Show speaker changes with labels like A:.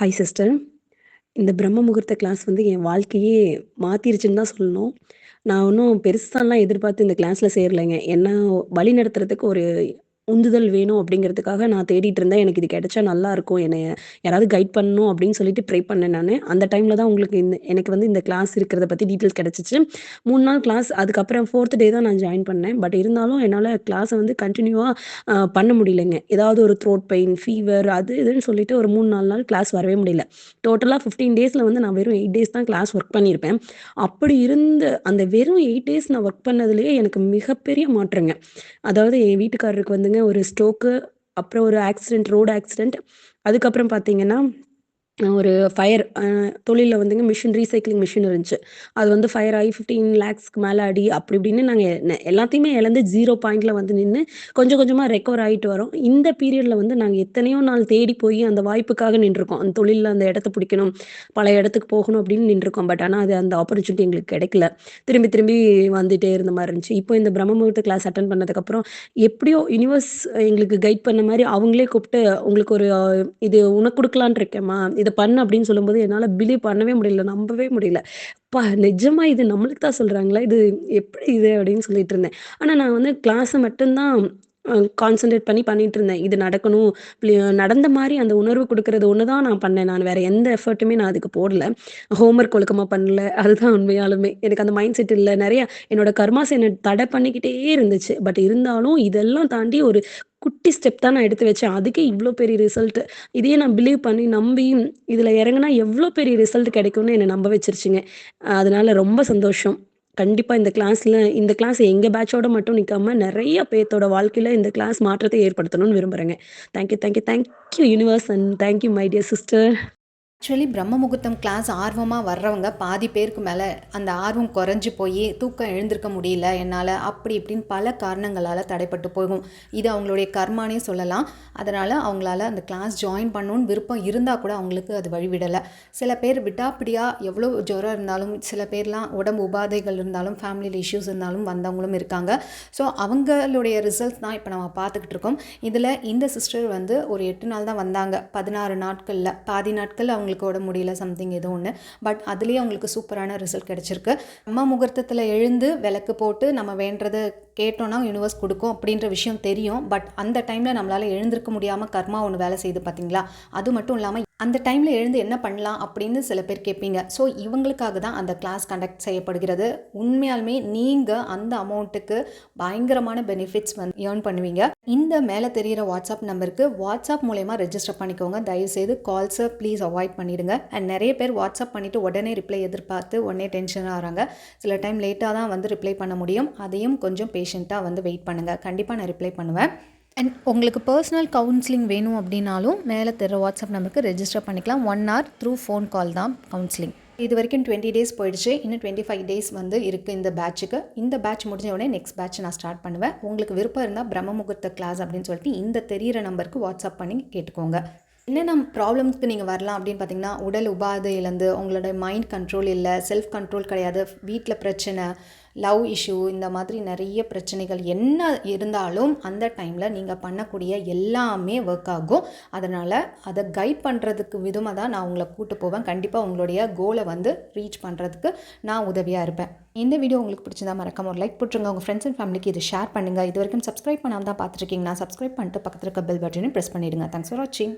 A: Hi sister. இந்த பிரம்ம முகூர்த்த கிளாஸ் வந்து என் வாழ்க்கையே மாத்திருச்சுன்னு தான் சொல்லணும். நான் ஒன்றும் பெருசாலாம் எதிர்பார்த்து இந்த கிளாஸில் சேரலைங்க. என்ன வழிநடத்துறதுக்கு ஒரு உந்துதல் வேணும் அப்படிங்கிறதுக்காக நான் தேடிட்டு இருந்தேன். எனக்கு இது கிடைச்சா நல்லாருக்கும். என்னை யாராவது கைட் பண்ணணும் அப்படின்னு சொல்லிட்டு ட்ரை பண்ணேன் நான் அந்த டைம்ல தான் உங்களுக்கு இந்த எனக்கு வந்து இந்த கிளாஸ் இருக்கிறத பத்தி டீட்டெயில்ஸ் கிடைச்சிச்சு மூணு நாள் கிளாஸ் அதுக்கப்புறம் ஃபோர்த் டே தான் நான் ஜாயின் பண்ணேன். பட் இருந்தாலும் என்னால் கிளாஸை வந்து கன்டினியூவா பண்ண முடியலைங்க. ஏதாவது ஒரு த்ரோட் பெயின், ஃபீவர் அது இதுன்னு சொல்லிட்டு ஒரு 3, 4 நாள் கிளாஸ் வரவே முடியல. டோட்டலாக ஃபிஃப்டீன் டேஸில் வந்து நான் வெறும் எயிட் டேஸ் தான் கிளாஸ் ஒர்க் பண்ணியிருப்பேன். அப்படி இருந்த அந்த வெறும் எயிட் டேஸ் நான் ஒர்க் பண்ணதுலேயே எனக்கு மிகப்பெரிய மாற்றங்க. அதாவது என் வீட்டுக்காரருக்கு வந்துங்க ஒரு ஸ்ட்ரோக்கு, அப்புறம் ஒரு ஆக்சிடென்ட், ரோடு ஆக்சிடென்ட். அதுக்கப்புறம் பார்த்தீங்கன்னா, ஒரு ஃபயர் தொழிலில் வந்துங்க மிஷின் ரீசைக்கிளிங் மிஷின் இருந்துச்சு. அது வந்து ஃபயர் ஆகி ஃபிஃப்டீன் லேக்ஸ்க்கு மேலே அடி அப்படி இப்படின்னு நாங்கள் எல்லாத்தையுமே இழந்து ஜீரோ பாயிண்ட்ல வந்து நின்று கொஞ்சம் கொஞ்சமாக ரெக்கவர் ஆகிட்டு வரோம். இந்த பீரியடில் வந்து நாங்கள் எத்தனையோ நாள் தேடி போய் அந்த வாய்ப்புக்காக நின்றுருக்கோம். அந்த தொழிலில் அந்த இடத்த பிடிக்கணும், பல இடத்துக்கு போகணும் அப்படின்னு நின்றுருக்கோம். பட் ஆனால் அது அந்த ஆப்பர்ச்சுனிட்டி எங்களுக்கு கிடைக்கல. திரும்பி திரும்பி வந்துட்டே இருந்த மாதிரி இருந்துச்சு. இப்போ இந்த பிரம்ம முகூர்த்த கிளாஸ் அட்டன் பண்ணதுக்கப்புறம் எப்படியோ யூனிவர்ஸ் எங்களுக்கு கைட் பண்ண மாதிரி அவங்களே கூப்பிட்டு உங்களுக்கு ஒரு இது உனக்கு கொடுக்கலான் இருக்கேம்மா இதை பண்ணு அப்படின்னு சொல்லும்போது என்னால பிலீவ் பண்ணவே முடியல. நம்பவே முடியல. பா நிஜமா இது நம்மளுக்கு தான் சொல்றாங்களா? இது எப்படி இது அப்படின்னு சொல்லிட்டு இருந்தேன். ஆனா நான் வந்து கிளாஸை மட்டும்தான் கான்சென்ட்ரேட் கான்சன்ட்ரேட் பண்ணி பண்ணிட்டு இருந்தேன். இது நடக்கணும். நடந்த மாதிரி அந்த உணர்வு கொடுக்கறது ஒண்ணு தான் நான் பண்ணேன். நான் வேற எந்த எஃபர்ட்டுமே நான் அதுக்கு போடல. ஹோம் ஒர்க் ஒழுக்கமா பண்ணல. அதுதான் உண்மையாலுமே. எனக்கு அந்த மைண்ட் செட் இல்லை நிறைய என்னோட கர்மாஸ் என்ன தடை பண்ணிக்கிட்டே இருந்துச்சு. பட் இருந்தாலும் இதெல்லாம் தாண்டி ஒரு குட்டி ஸ்டெப் தான் நான் எடுத்து வச்சேன். அதுக்கே இவ்வளோ பெரிய ரிசல்ட். இதையே நான் பிலீவ் பண்ணி நம்பி இதில் இறங்கினா எவ்வளோ பெரிய ரிசல்ட் கிடைக்கும்னு என்னை நம்ப வச்சிருச்சிங்க அதனால ரொம்ப சந்தோஷம். கண்டிப்பாக இந்த கிளாஸில் இந்த கிளாஸ் எங்கள் பேட்சோட மட்டும் நிற்காம நிறைய பேர்த்தோட வாழ்க்கையில் இந்த கிளாஸ் மாற்றத்தை ஏற்படுத்தணும்னு விரும்புறேங்க. Thank you, thank you thank you universe and thank you my dear sister.
B: Actually பிரம்ம முகூர்த்தம் கிளாஸ் ஆர்வமாக வர்றவங்க பாதி பேருக்கு மேலே அந்த ஆர்வம் குறைஞ்சு போய் தூக்கம் எழுந்திருக்க முடியல என்னால் அப்படி இப்படின்னு பல காரணங்களால் தடைப்பட்டு போகும். இது அவங்களுடைய கர்மானே சொல்லலாம். அதனால் அவங்களால அந்த கிளாஸ் ஜாயின் பண்ணணும்னு விருப்பம் இருந்தால் கூட அவங்களுக்கு அது வழிவிடலை சில பேர் விடாப்பிடியா எவ்வளோ ஜுரம் இருந்தாலும், சில பேர்லாம் உடம்பு உபாதைகள் இருந்தாலும், ஃபேமிலியில் இஷ்யூஸ் இருந்தாலும் வந்தவங்களும் இருக்காங்க. ஸோ அவங்களுடைய ரிசல்ட்ஸ் தான் இப்போ நம்ம பார்த்துக்கிட்டு இருக்கோம். இதில் இந்த சிஸ்டர் வந்து ஒரு எட்டு நாள் தான் வந்தாங்க. பதினாறு நாட்களில் பாதி நாட்கள் அவங்க அவங்களுக்கு உடம்பு முடியல சம்திங் ஏதோ ஒன்று பட் அதுலேயே அவங்களுக்கு சூப்பரான ரிசல்ட் கிடைச்சிருக்கு. அம்மா முகூர்த்தத்தில் எழுந்து விளக்கு போட்டு நம்ம வேண்டுறத கேட்டோன்னா யூனிவர்ஸ் கொடுக்கும் அப்படின்ற விஷயம் தெரியும். பட் அந்த டைமில் நம்மளால் எழுந்திருக்க முடியாமல் கர்மா ஒன்று வேலை செய்யுது பார்த்தீங்களா? அது மட்டும் இல்லாமல் அந்த டைமில் எழுந்து என்ன பண்ணலாம் அப்படின்னு சில பேர் கேட்பீங்க. ஸோ இவங்களுக்காக தான் அந்த கிளாஸ் கண்டக்ட் செய்யப்படுகிறது. உண்மையாலுமே நீங்கள் அந்த அமௌண்ட்டுக்கு பயங்கரமான பெனிஃபிட்ஸ் வந்து ஏர்ன் பண்ணுவீங்க. இந்த மேலே தெரிகிற வாட்ஸ்அப் நம்பருக்கு வாட்ஸ்அப் மூலயமா ரெஜிஸ்டர் பண்ணிக்கோங்க. தயவுசெய்து கால்ஸை ப்ளீஸ் அவாய்ட் பண்ணிடுங்க. அண்ட் நிறைய பேர் வாட்ஸ்அப் பண்ணிவிட்டு உடனே ரிப்ளை எதிர்பார்த்து உடனே டென்ஷன் ஆகிறாங்க சில டைம் லேட்டாக தான் வந்து ரிப்ளை பண்ண முடியும். அதையும் கொஞ்சம் பேஷண்ட்டாக வந்து வெயிட் பண்ணுங்க. கண்டிப்பாக நான் ரிப்ளை பண்ணுவேன். அண்ட் உங்களுக்கு பர்சனல் கவுன்சிலிங் வேணும் அப்படின்னாலும் மேலே தெரிற வாட்ஸ்அப் நம்பருக்கு ரெஜிஸ்டர் பண்ணிக்கலாம். One hour through phone call தான் கவுன்சிலிங். இது வரைக்கும் 20 டேஸ் போயிடுச்சு. இன்னும் 25 டேஸ் வந்து இருக்குது இந்த பேட்சுக்கு. இந்த பேட்ச் முடிஞ்ச உடனே நெக்ஸ்ட் பேட்ச் நான் ஸ்டார்ட் பண்ணுவேன். உங்களுக்கு விருப்பம் இருந்தால் பிரம்ம முகூர்த்த கிளாஸ் அப்படின்னு சொல்லிட்டு இந்த தெரியிற நம்பருக்கு வாட்ஸ்அப் பண்ணி கேட்டுக்கோங்க. என்னென்ன ப்ராப்ளம்ஸ்க்கு நீங்கள் வரலாம் அப்படின்னு பார்த்தீங்கன்னா, உடல் உபாதையிலேருந்து, உங்களோட மைண்ட் கண்ட்ரோல் இல்லை செல்ஃப் கண்ட்ரோல் கிடையாது, வீட்டில் பிரச்சனை, லவ் இஷ்யூ இந்த மாதிரி நிறைய பிரச்சனைகள் என்ன இருந்தாலும் அந்த டைமில் நீங்கள் பண்ணக்கூடிய எல்லாமே ஒர்க் ஆகும். அதனால் அதை கைட் பண்ணுறதுக்கு விதமாக தான் நான் உங்களை கூட்டு போவேன். கண்டிப்பாக உங்களுடைய கோலை வந்து ரீச் பண்ணுறதுக்கு நான் உதவியாக இருப்பேன். இந்த வீடியோ உங்களுக்கு பிடிச்சிருந்தா மறக்காம ஒரு லைக் போட்டுருங்க. உங்கள் ஃப்ரெண்ட்ஸ் அண்ட் ஃபேமிலிக்கு இது ஷேர் பண்ணுங்க. இதுவரைக்கும் சப்ஸ்கிரைப் பண்ணாம தான் பார்த்துருக்கீங்கன்னா, சப்ஸ்கிரைப் பண்ணிட்டு பக்கத்தில் இருக்க பெல் பட்டனையும் ப்ரெஸ் பண்ணிடுங்க. தேங்க்ஸ் ஃபார் வாட்சிங்.